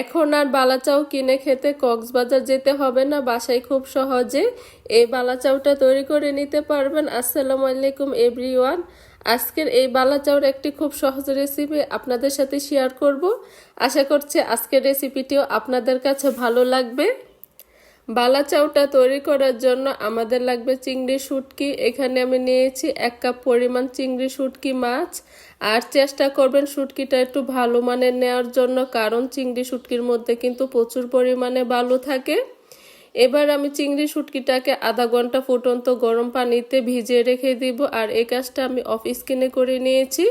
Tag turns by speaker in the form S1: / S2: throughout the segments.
S1: এখন আর বালাচাও কিনে খেতে কক্সবাজার যেতে হবে না, বাসায় খুব সহজে। এই বালাচাউটা তৈরি করে নিতে পারবেন। আসসালামু আলাইকুম এভরিওয়ান। আজকের এই বালাচাউর একটি খুব সহজ রেসিপি আপনাদের সাথে শেয়ার করব। আশা করছি আজকের রেসিপিটিও আপনাদের কাছে ভালো লাগবে। বালা চাউটা তৈরি করার জন্য আমাদের লাগবে চিংড়ি শুটকি। এখানে আমি নিয়েছি এক কাপ পরিমাণ চিংড়ি শুটকি মাছ। আর চেষ্টা করবেন শুটকিটা একটু ভালো মানের নেওয়ার জন্য, কারণ চিংড়ি শুটকির মধ্যে কিন্তু প্রচুর পরিমাণে বালু থাকে। এবার আমি চিংড়ি শুটকিটাকে আধা ঘণ্টা ফুটন্ত গরম পানিতে ভিজিয়ে রেখে দিব। আর এই কাজটা আমি অফ স্কিনে করে নিয়েছি।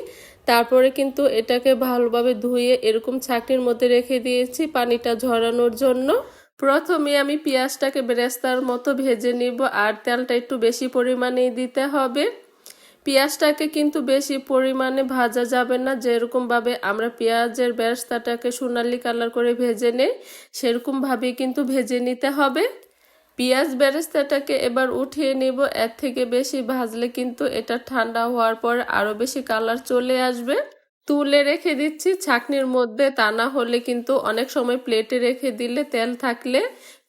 S1: তারপরে কিন্তু এটাকে ভালোভাবে ধুয়ে এরকম ছাকনির মধ্যে রেখে দিয়েছি পানিটা ঝরানোর জন্য। প্রথমে আমি পেঁয়াজটাকে বেরেস্তার মতো ভেজে নিব আর তেলটা একটু বেশি পরিমাণেই দিতে হবে। পেঁয়াজটাকে কিন্তু বেশি পরিমাণে ভাজা যাবে না। যেরকমভাবে আমরা পেঁয়াজের বেরেস্তাটাকে সোনালি কালার করে ভেজে নেই, সেরকমভাবেই কিন্তু ভেজে নিতে হবে। পেঁয়াজ বেরেস্তাটাকে এবার উঠিয়ে নিব। এর থেকে বেশি ভাজলে কিন্তু এটা ঠান্ডা হওয়ার পর আরও বেশি কালার চলে আসবে। তুলে রেখে দিচ্ছি ছাকনির মধ্যে। তা না হলে কিন্তু অনেক সময় প্লেটে রেখে দিলে তেল থাকলে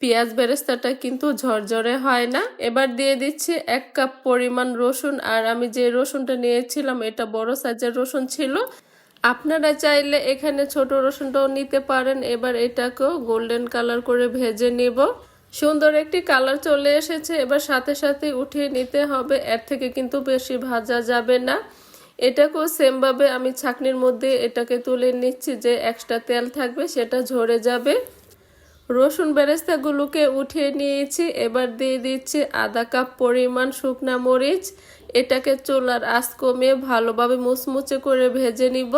S1: পেঁয়াজ বেরেস্তাটা কিন্তু ঝরঝরে হয় না। এবার দিয়ে দিচ্ছি এক কাপ পরিমাণ রসুন। আর আমি যে রসুনটা নিয়েছিলাম, এটা বড় সাইজের রসুন ছিল। আপনারা চাইলে এখানে ছোট রসুনটাও নিতে পারেন। এবার এটাকেও গোল্ডেন কালার করে ভেজে নিব। সুন্দর একটি কালার চলে এসেছে। এবার সাথে সাথে উঠিয়ে নিতে হবে। এর থেকে কিন্তু বেশি ভাজা যাবে না। এটাকেও সেমভাবে আমি ছাকনির মধ্যে এটাকে তুলে নিচ্ছি যে এক্সট্রা তেল থাকবে, সেটা ঝরে যাবে। রসুন বেরেস্তাগুলোকে উঠিয়ে নিয়েছি, এবার দিয়ে দিচ্ছি আধা কাপ পরিমাণ শুকনা মরিচ। এটাকে চুলার আঁচ কমিয়ে ভালোভাবে মুচমুচে করে ভেজে নিব।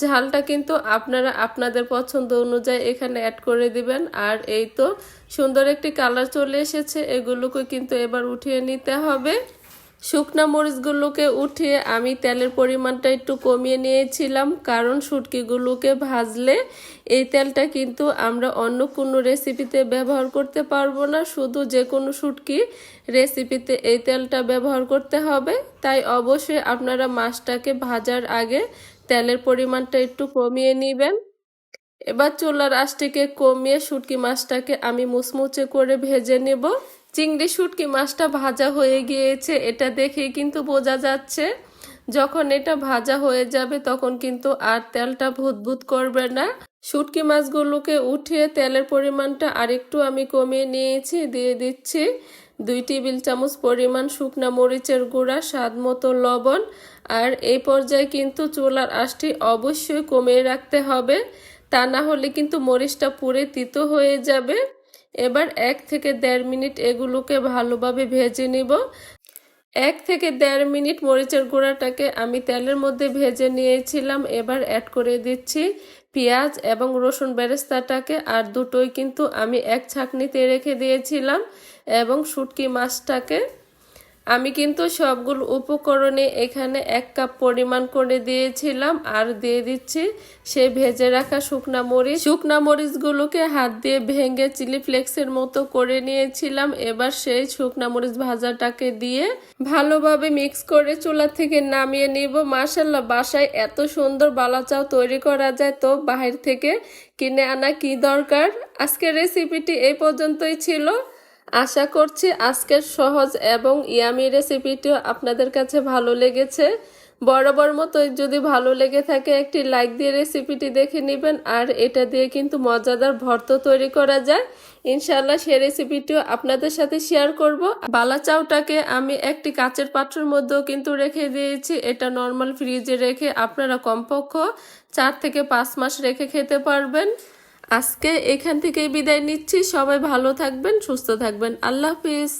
S1: ঝালটা কিন্তু আপনারা আপনাদের পছন্দ অনুযায়ী এখানে অ্যাড করে দিবেন। আর এই তো সুন্দর একটি কালার চলে এসেছে, এগুলোকে কিন্তু এবার উঠিয়ে নিতে হবে। শুকনা মরিচগুলোকে উঠিয়ে আমি তেলের পরিমাণটা একটু কমিয়ে নিয়েছিলাম, কারণ শুটকিগুলোকে ভাজলে এই তেলটা কিন্তু আমরা অন্য কোনো রেসিপিতে ব্যবহার করতে পারব না। শুধু যে কোনো শুটকি রেসিপিতে এই তেলটা ব্যবহার করতে হবে। তাই অবশ্যই আপনারা মাছটাকে ভাজার আগে তেলের পরিমাণটা একটু কমিয়ে নেবেন। এবার চুলার আঁচটিকে কমিয়ে শুটকি মাছটাকে আমি মুচমুচে করে ভেজে নেব। চিংড়ি শুটকি মাছটা ভাজা হয়ে গিয়েছে, এটা দেখে কিন্তু বোঝা যাচ্ছে, যখন এটা ভাজা হয়ে যাবে তখন কিন্তু আর তেলটা ভুতভুত করবে না। শুটকি মাছগুলোকে উঠিয়ে তেলের পরিমাণটা আরেকটু আমি কমিয়ে নিয়েছি, দিয়ে দিচ্ছি দুই টেবিল চামচ পরিমাণ শুকনা মরিচের গুঁড়া, স্বাদ মতো লবণ, আর এই পর্যায়ে কিন্তু চুলার আঁশটি অবশ্যই কমিয়ে রাখতে হবে, তা না হলে কিন্তু মরিচটা পুরে তিতো হয়ে যাবে। এবার এক থেকে দেড় মিনিট এগুলোকে ভালোভাবে ভেজে নিব। এক থেকে দেড় মিনিট মরিচের গুঁড়াটাকে আমি তেলের মধ্যে ভেজে নিয়েছিলাম। এবার অ্যাড করে দিচ্ছি পেঁয়াজ এবং রসুন বেরেস্তাটাকে। আর দুটোই কিন্তু আমি এক ছাঁকনিতে রেখে দিয়েছিলাম এবং শুটকি মাছটাকে। আমি কিন্তু সবগুলো উপকরণে এখানে এক কাপ পরিমাণ করে দিয়েছিলাম আর দিয়ে দিচ্ছি সে ভেজে রাখা শুকনা মরিচ। শুকনা মরিচগুলোকে হাত দিয়ে ভেঙে চিলি ফ্লেক্সের মতো করে নিয়েছিলাম। এবার সেই শুকনা মরিচ ভাজাটাকে দিয়ে ভালোভাবে মিক্স করে চুলা থেকে নামিয়ে নিব। মাসাল্লাহ বাসায় এত সুন্দর বালাচাও তৈরি করা যায় তো বাহির থেকে কিনে আনা কি দরকার? আজকের রেসিপিটি এই পর্যন্তই ছিল। আশা করছি আজকের সহজ এবং ইয়ামি রেসিপিটিও আপনাদের কাছে ভালো লেগেছে। বরাবর মতো যদি ভালো লেগে থাকে, একটি লাইক দিয়ে রেসিপিটি দেখে নেবেন, আর এটা দিয়ে কিন্তু মজাদার ভর্ত তৈরি করা যায়। ইনশাল্লাহ সে রেসিপিটিও আপনাদের সাথে শেয়ার করব। বালা চাউটাকে আমি একটি কাচের পাত্রের মধ্যেও কিন্তু রেখে দিয়েছি। এটা নর্মাল ফ্রিজে রেখে আপনারা কমপক্ষ চার থেকে পাঁচ মাস রেখে খেতে পারবেন। আজকে এখান থেকেই বিদায় নিচ্ছি। সবাই ভালো থাকবেন সুস্থ থাকবেন। আল্লাহ হাফিজ।